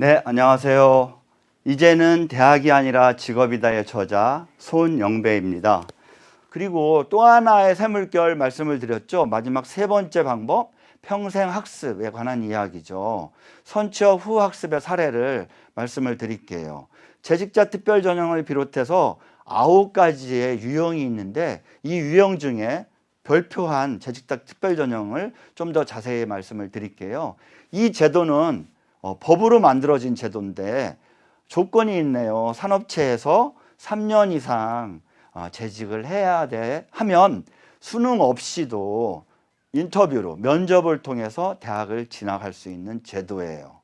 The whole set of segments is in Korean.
네, 안녕하세요. 이제는 대학이 아니라 직업이다의 저자 손영배입니다. 그리고 또 하나의 새물결 말씀을 드렸죠. 마지막 세 번째 방법, 평생 학습에 관한 이야기죠. 선취업 후 학습의 사례를 말씀을 드릴게요. 재직자 특별 전형을 비롯해서 아홉 가지의 유형이 있는데 이 유형 중에 별표한 재직자 특별 전형을 좀 더 자세히 말씀을 드릴게요. 이 제도는 어, 법으로 만들어진 제도인데 조건이 있네요. 산업체에서 3년 이상 어, 재직을 해야 돼 하면 수능 없이도 인터뷰로 면접을 통해서 대학을 진학할 수 있는 제도예요.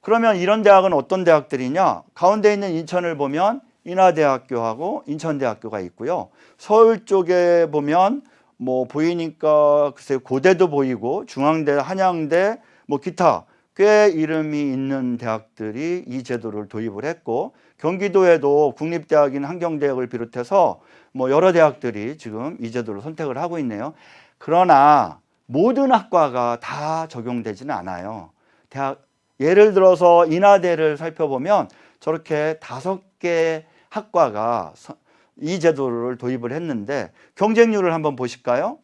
그러면 이런 대학은 어떤 대학들이냐? 가운데 있는 인천을 보면 인하대학교하고 인천대학교가 있고요. 서울 쪽에 보면 뭐 보이니까 글쎄 고대도 보이고 중앙대, 한양대, 뭐 기타 꽤 이름이 있는 대학들이 이 제도를 도입을 했고 경기도에도 국립대학인 한경대학을 비롯해서 뭐 여러 대학들이 지금 이 제도를 선택을 하고 있네요. 그러나 모든 학과가 다 적용되지는 않아요. 대학 예를 들어서 인하대를 살펴보면 저렇게 다섯 개 학과가 서- 이 제도를 도입을 했는데 경쟁률을 한번 보실까요?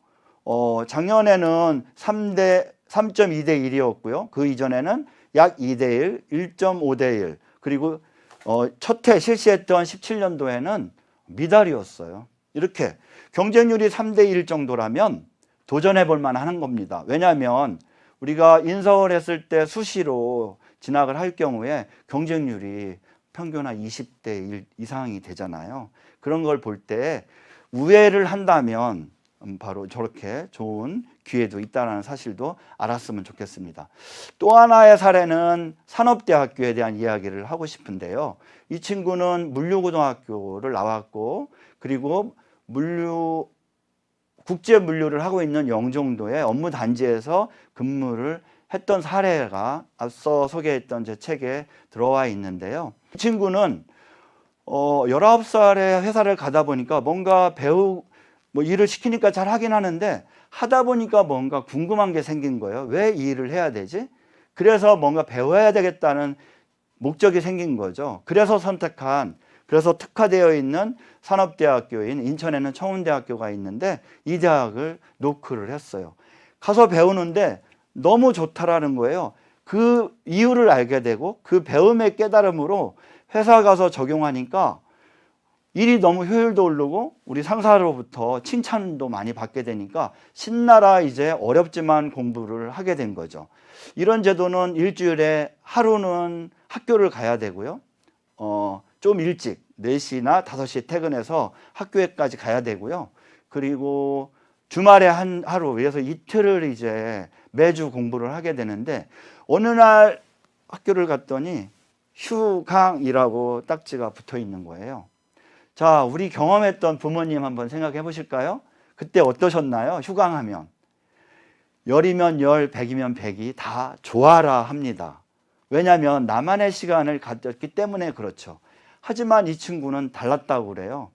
어, 작년에는 3대 3.2 대 1이었고요. 그 이전에는 약 2 대 1, 1.5 대 1. 그리고 어, 첫해 실시했던 17년도에는 미달이었어요. 이렇게 경쟁률이 3 대 1 정도라면 도전해 볼 만한 겁니다. 왜냐하면 우리가 인서울 했을 때 수시로 진학을 할 경우에 경쟁률이 평균 한 20대 1 이상이 되잖아요. 그런 걸 볼 때 우회를 한다면 음, 바로 저렇게 좋은 기회도 있다는 사실도 알았으면 좋겠습니다. 또 하나의 사례는 산업대학교에 대한 이야기를 하고 싶은데요. 이 친구는 물류고등학교를 나왔고 그리고 물류 국제 물류를 하고 있는 영종도의 업무 단지에서 근무를 했던 사례가 앞서 소개했던 제 책에 들어와 있는데요. 이 친구는 어 19살에 회사를 가다 보니까 뭔가 배우 뭐 일을 시키니까 잘 하긴 하는데 하다 보니까 뭔가 궁금한 게 생긴 거예요. 왜 이 일을 해야 되지? 그래서 뭔가 배워야 되겠다는 목적이 생긴 거죠. 그래서 선택한 그래서 특화되어 있는 산업대학교인 인천에는 청운대학교가 있는데 이 대학을 노크를 했어요. 가서 배우는데 너무 좋다라는 거예요. 그 이유를 알게 되고 그 배움의 깨달음으로 회사 가서 적용하니까 일이 너무 효율도 오르고 우리 상사로부터 칭찬도 많이 받게 되니까 신나라 이제 어렵지만 공부를 하게 된 거죠. 이런 제도는 일주일에 하루는 학교를 가야 되고요. 어, 좀 일찍 4시나 5시에 퇴근해서 학교에까지 가야 되고요. 그리고 주말에 한 하루 그래서 이틀을 이제 매주 공부를 하게 되는데 어느 날 학교를 갔더니 휴강이라고 딱지가 붙어 있는 거예요. 자, 우리 경험했던 부모님 한번 생각해 보실까요? 그때 어떠셨나요? 휴강하면. 열이면 열, 백이면 백이 다 좋아라 합니다. 왜냐하면 나만의 시간을 가졌기 때문에 그렇죠. 하지만 이 친구는 달랐다고 그래요.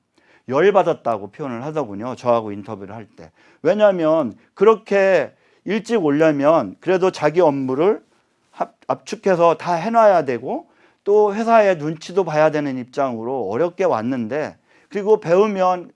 열받았다고 표현을 하더군요. 저하고 인터뷰를 할 때. 왜냐하면 그렇게 일찍 오려면 그래도 자기 업무를 합- 압축해서 다 해놔야 되고 또 회사의 눈치도 봐야 되는 입장으로 어렵게 왔는데 그리고 배우면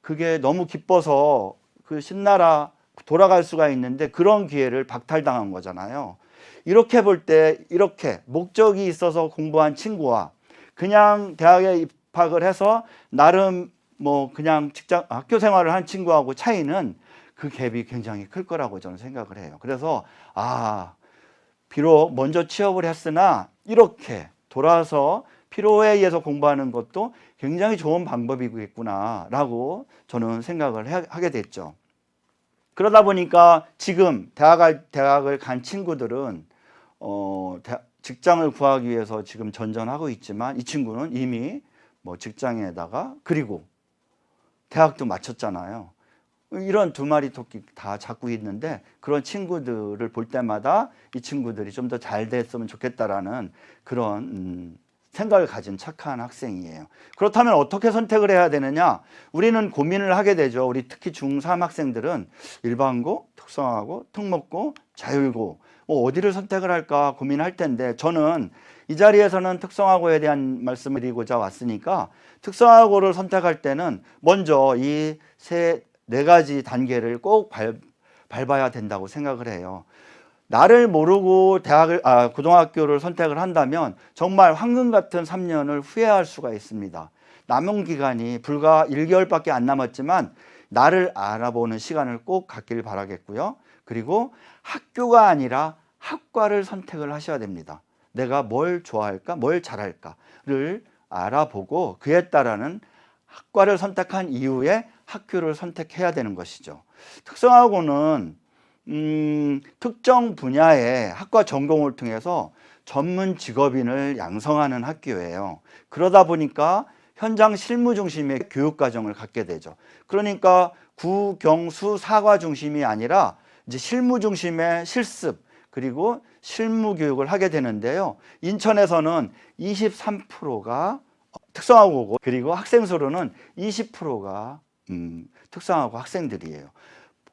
그게 너무 기뻐서 그 신나라 돌아갈 수가 있는데 그런 기회를 박탈당한 거잖아요. 이렇게 볼 때 이렇게 목적이 있어서 공부한 친구와 그냥 대학에 입학을 해서 나름 뭐 그냥 직장 학교 생활을 한 친구하고 차이는 그 갭이 굉장히 클 거라고 저는 생각을 해요. 그래서 아 비록 먼저 취업을 했으나 이렇게 돌아서 필요에 의해서 공부하는 것도 굉장히 좋은 방법이겠구나라고 저는 생각을 해- 하게 됐죠. 그러다 보니까 지금 대학을 대학을 간 친구들은 어 대- 직장을 구하기 위해서 지금 전전하고 있지만 이 친구는 이미 뭐 직장에다가 그리고 대학도 마쳤잖아요. 이런 두 마리 토끼 다 잡고 있는데 그런 친구들을 볼 때마다 이 친구들이 좀 더 잘 됐으면 좋겠다라는 그런 음, 생각을 가진 착한 학생이에요. 그렇다면 어떻게 선택을 해야 되느냐? 우리는 고민을 하게 되죠. 우리 특히 중3 학생들은 일반고, 특성화고, 특목고, 자율고 뭐 어디를 선택을 할까 고민할 텐데 저는 이 자리에서는 특성화고에 대한 말씀을 드리고자 왔으니까 특성화고를 선택할 때는 먼저 이세 네 가지 단계를 꼭 밟, 밟아야 된다고 생각을 해요. 나를 모르고 대학을 아 고등학교를 선택을 한다면 정말 황금 같은 3년을 후회할 수가 있습니다. 남은 기간이 불과 1개월밖에 안 남았지만 나를 알아보는 시간을 꼭 갖길 바라겠고요. 그리고 학교가 아니라 학과를 선택을 하셔야 됩니다. 내가 뭘 좋아할까, 뭘 잘할까를 알아보고 그에 따라는 학과를 선택한 이후에 학교를 선택해야 되는 것이죠. 특성화고는 음, 특정 분야의 학과 전공을 통해서 전문 직업인을 양성하는 학교예요. 그러다 보니까 현장 실무 중심의 교육 과정을 갖게 되죠. 그러니까 구, 경, 수, 사과 중심이 아니라 이제 실무 중심의 실습 그리고 실무 교육을 하게 되는데요. 인천에서는 23%가 특성화고고 그리고 학생 수로는 20%가 음, 특성화고 학생들이에요.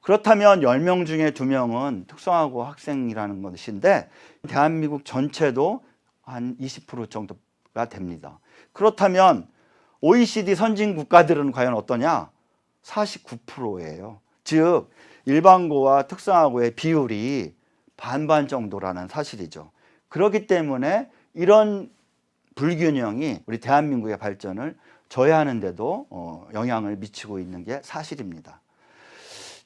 그렇다면 10명 중에 2명은 특성화고 학생이라는 것인데 대한민국 전체도 한 20% 정도가 됩니다. 그렇다면 OECD 선진 국가들은 과연 어떠냐? 49%예요. 즉 일반고와 특성화고의 비율이 반반 정도라는 사실이죠. 그렇기 때문에 이런 불균형이 우리 대한민국의 발전을 저해하는데도 어, 영향을 미치고 있는 게 사실입니다.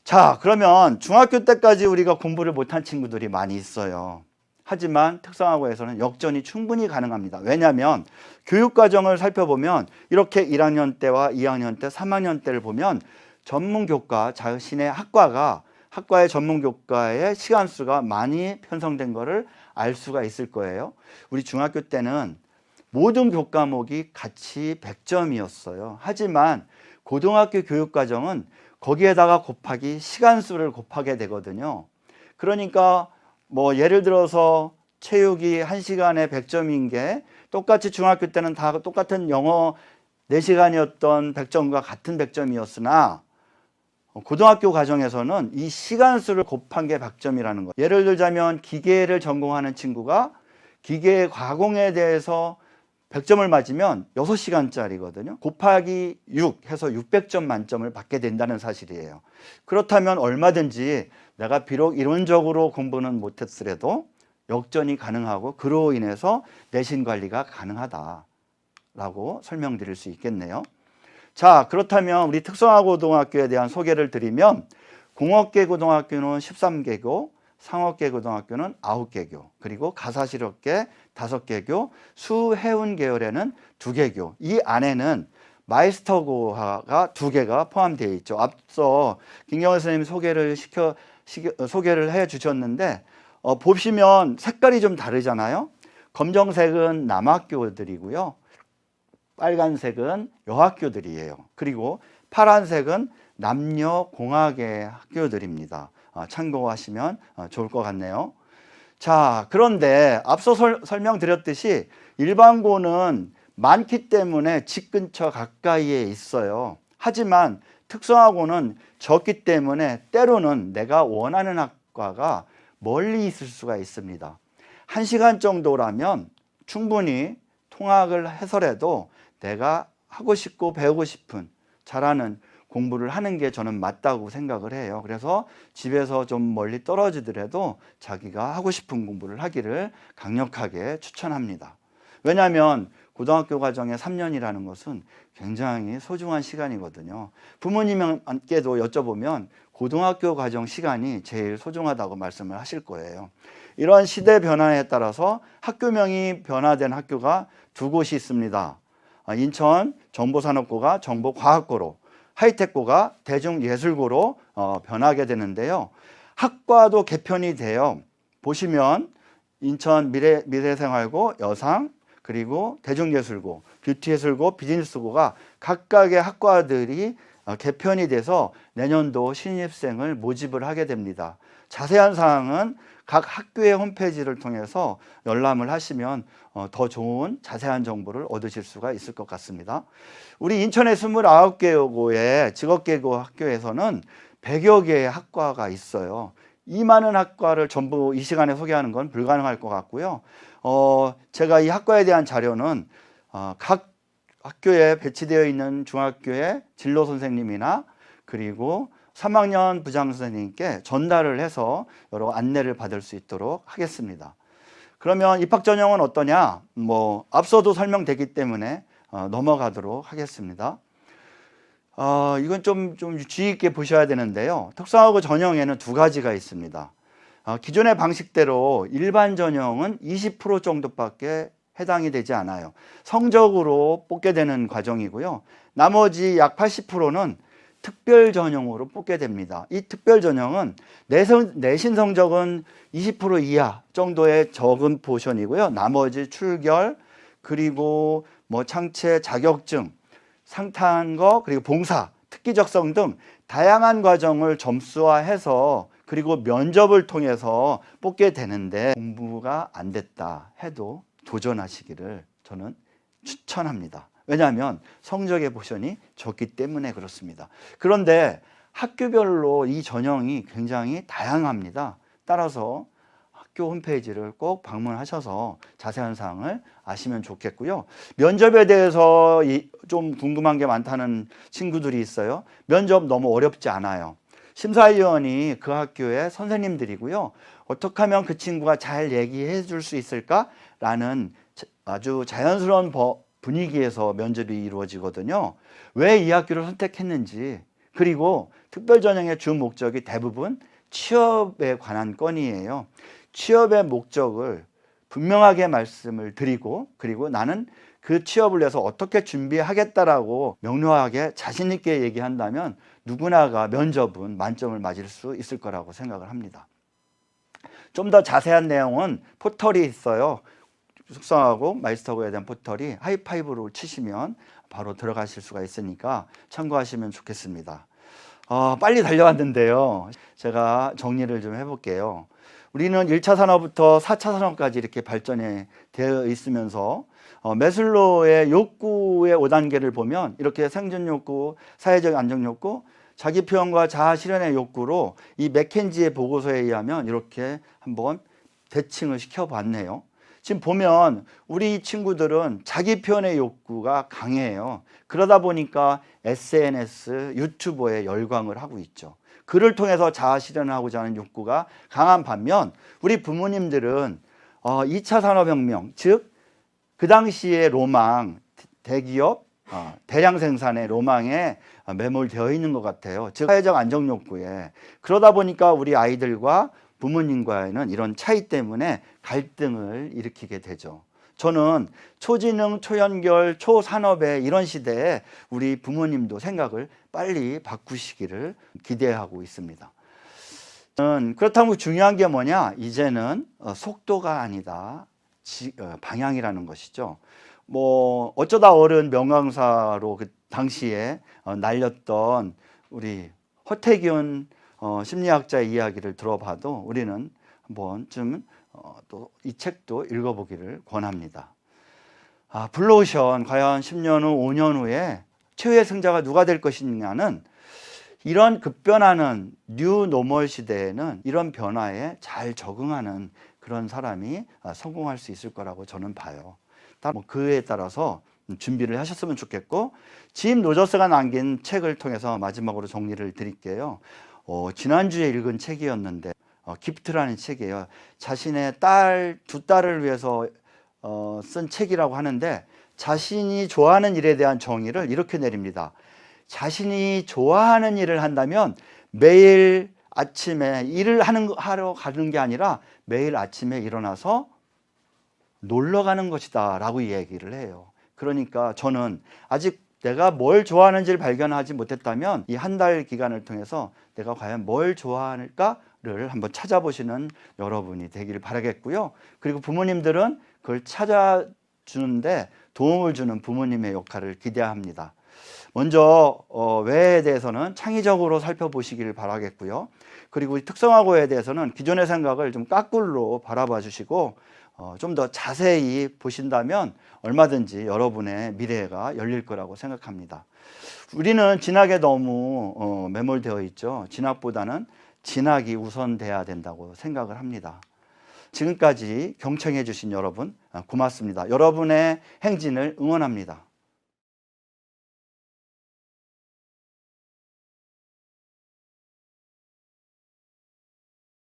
자, 그러면 중학교 때까지 우리가 공부를 못한 친구들이 많이 있어요. 하지만 특성화고에서는 역전이 충분히 가능합니다. 왜냐하면 교육과정을 살펴보면 이렇게 1학년 때와 2학년 때, 3학년 때를 보면 전문교과, 자신의 학과가 학과의 전문교과의 시간수가 많이 편성된 것을 알 수가 있을 거예요. 우리 중학교 때는 모든 교과목이 같이 100점이었어요. 하지만 고등학교 교육과정은 거기에다가 곱하기 시간수를 곱하게 되거든요. 그러니까 뭐 예를 들어서 체육이 1시간에 100점인 게 똑같이 중학교 때는 다 똑같은 영어 4시간이었던 100점과 같은 100점이었으나 고등학교 과정에서는 이 시간수를 곱한 게 100점이라는 거예요. 예를 들자면 기계를 전공하는 친구가 기계 가공에 대해서 100점을 맞으면 6시간짜리거든요. 곱하기 6 해서 600점 만점을 받게 된다는 사실이에요. 그렇다면 얼마든지 내가 비록 이론적으로 공부는 못했으려도 역전이 가능하고 그로 인해서 내신 관리가 가능하다라고 설명드릴 수 있겠네요. 자, 그렇다면 우리 특성화고등학교에 대한 소개를 드리면 공업계 고등학교는 13개고 상업계 고등학교는 9개교 그리고 가사실업계 5개교 수해운 계열에는 2개교 이 안에는 마이스터고가 2개가 포함되어 있죠. 앞서 김경호 선생님이 소개를 시켜 시켜, 소개를 해 주셨는데 어, 보시면 색깔이 좀 다르잖아요. 검정색은 남학교들이고요. 빨간색은 여학교들이에요. 그리고 파란색은 남녀 공학의 학교들입니다. 아, 참고하시면 어, 좋을 것 같네요. 자, 그런데 앞서 설, 설명드렸듯이 일반고는 많기 때문에 집 근처 가까이에 있어요. 하지만 특성화고는 적기 때문에 때로는 내가 원하는 학과가 멀리 있을 수가 있습니다. 한 시간 정도라면 충분히 통학을 해서라도 내가 하고 싶고 배우고 싶은 잘하는 공부를 하는 게 저는 맞다고 생각을 해요. 그래서 집에서 좀 멀리 떨어지더라도 자기가 하고 싶은 공부를 하기를 강력하게 추천합니다. 왜냐하면 고등학교 과정의 3년이라는 것은 굉장히 소중한 시간이거든요. 부모님께도 여쭤보면 고등학교 과정 시간이 제일 소중하다고 말씀을 하실 거예요. 이러한 시대 변화에 따라서 학교명이 변화된 학교가 두 곳이 있습니다. 아, 인천 정보산업고가 정보과학고로, 하이텍고가 대중예술고로 어, 변하게 되는데요. 학과도 개편이 돼요. 보시면 인천 미래, 미래생활고, 여상, 그리고 대중예술고, 뷰티예술고, 비즈니스고가 각각의 학과들이 어, 개편이 돼서 내년도 신입생을 모집을 하게 됩니다. 자세한 사항은 각 학교의 홈페이지를 통해서 열람을 하시면 어, 더 좋은 자세한 정보를 얻으실 수가 있을 것 같습니다. 우리 인천의 29개고의 직업계고 학교에서는 100여 개의 학과가 있어요. 이 많은 학과를 전부 이 시간에 소개하는 건 불가능할 것 같고요. 어, 제가 이 학과에 대한 자료는 어, 각 학교에 배치되어 있는 중학교의 진로 선생님이나 그리고 3학년 부장 선생님께 전달을 해서 여러 안내를 받을 수 있도록 하겠습니다. 그러면 입학 전형은 어떠냐? 뭐 앞서도 설명됐기 때문에 어, 넘어가도록 하겠습니다. 어, 이건 좀, 좀 주의 있게 보셔야 되는데요. 특성화고 전형에는 두 가지가 있습니다. 어, 기존의 방식대로 일반 전형은 20% 정도밖에 해당이 되지 않아요. 성적으로 뽑게 되는 과정이고요. 나머지 약 80%는 특별 전형으로 뽑게 됩니다. 이 특별 전형은 내신 성적은 20% 이하 정도의 적은 포션이고요. 나머지 출결 그리고 뭐 창체 자격증 상탄거 그리고 봉사 특기 적성 등 다양한 과정을 점수화해서 그리고 면접을 통해서 뽑게 되는데 공부가 안 됐다 해도 도전하시기를 저는 추천합니다. 왜냐하면 성적의 포션이 적기 때문에 그렇습니다. 그런데 학교별로 이 전형이 굉장히 다양합니다. 따라서 학교 홈페이지를 꼭 방문하셔서 자세한 사항을 아시면 좋겠고요. 면접에 대해서 이- 좀 궁금한 게 많다는 친구들이 있어요. 면접 너무 어렵지 않아요. 심사위원이 그 학교의 선생님들이고요. 어떻게 하면 그 친구가 잘 얘기해 줄 수 있을까라는 자- 아주 자연스러운 버- 분위기에서 면접이 이루어지거든요. 왜 이 학교를 선택했는지 그리고 특별 전형의 주 목적이 대부분 취업에 관한 건이에요. 취업의 목적을 분명하게 말씀을 드리고 그리고 나는 그 취업을 위해서 어떻게 준비하겠다라고 명료하게 자신 있게 얘기한다면 누구나가 면접은 만점을 맞을 수 있을 거라고 생각을 합니다. 좀 더 자세한 내용은 포털이 있어요. 숙성하고 마이스터고에 대한 포털이 하이파이브로 치시면 바로 들어가실 수가 있으니까 참고하시면 좋겠습니다. 어, 빨리 달려왔는데요. 제가 정리를 좀 해볼게요. 우리는 1차 산업부터 4차 산업까지 이렇게 발전이 되어 있으면서 어, 메슬로의 욕구의 5단계를 보면 이렇게 생존 욕구, 사회적 안정 욕구, 자기 표현과 자아 실현의 욕구로 이 맥켄지의 보고서에 의하면 이렇게 한번 대칭을 시켜 봤네요. 지금 보면 우리 친구들은 자기 표현의 욕구가 강해요. 그러다 보니까 SNS, 유튜버에 열광을 하고 있죠. 글을 통해서 자아 실현을 하고자 하는 욕구가 강한 반면 우리 부모님들은 어, 2차 산업혁명, 즉 그 당시의 로망, 대기업, 어, 대량 생산의 로망에 어, 매몰되어 있는 것 같아요. 즉 사회적 안정 욕구에 그러다 보니까 우리 아이들과 부모님과는 이런 차이 때문에 갈등을 일으키게 되죠. 저는 초지능, 초연결, 초산업의 이런 시대에 우리 부모님도 생각을 빨리 바꾸시기를 기대하고 있습니다. 음, 그렇다면 중요한 게 뭐냐? 이제는 어, 속도가 아니다. 지- 어, 방향이라는 것이죠. 뭐 어쩌다 어른 명강사로 그 당시에 어, 날렸던 우리 허태균 어, 심리학자의 이야기를 들어봐도 우리는 한번 좀또 이 책도 읽어보기를 권합니다. 아, 블루오션 과연 10년 후, 5년 후에 최후의 승자가 누가 될 것이냐는 이런 급변하는 뉴 노멀 시대에는 이런 변화에 잘 적응하는 그런 사람이 아, 성공할 수 있을 거라고 저는 봐요. 따- 뭐 그에 따라서 준비를 하셨으면 좋겠고 짐 로저스가 남긴 책을 통해서 마지막으로 정리를 드릴게요. 어, 지난주에 읽은 책이었는데 어, 기프트라는 책이에요. 자신의 딸 두 딸을 위해서 어, 쓴 책이라고 하는데 자신이 좋아하는 일에 대한 정의를 이렇게 내립니다. 자신이 좋아하는 일을 한다면 매일 아침에 일을 하는 거- 하러 가는 게 아니라 매일 아침에 일어나서 놀러 가는 것이다라고 얘기를 해요. 그러니까 저는 아직 내가 뭘 좋아하는지를 발견하지 못했다면 이 한 달 기간을 통해서 내가 과연 뭘 좋아할까를 한번 찾아보시는 여러분이 되기를 바라겠고요. 그리고 부모님들은 그걸 찾아주는데 도움을 주는 부모님의 역할을 기대합니다. 먼저 어, 외에 대해서는 창의적으로 살펴보시기를 바라겠고요. 그리고 이 특성화고에 대해서는 기존의 생각을 좀 까꿀로 바라봐 주시고 어, 좀 더 자세히 보신다면 얼마든지 여러분의 미래가 열릴 거라고 생각합니다. 우리는 진학에 너무 어, 매몰되어 있죠. 진학보다는 진학이 우선돼야 된다고 생각을 합니다. 지금까지 경청해 주신 여러분 아, 고맙습니다. 여러분의 행진을 응원합니다.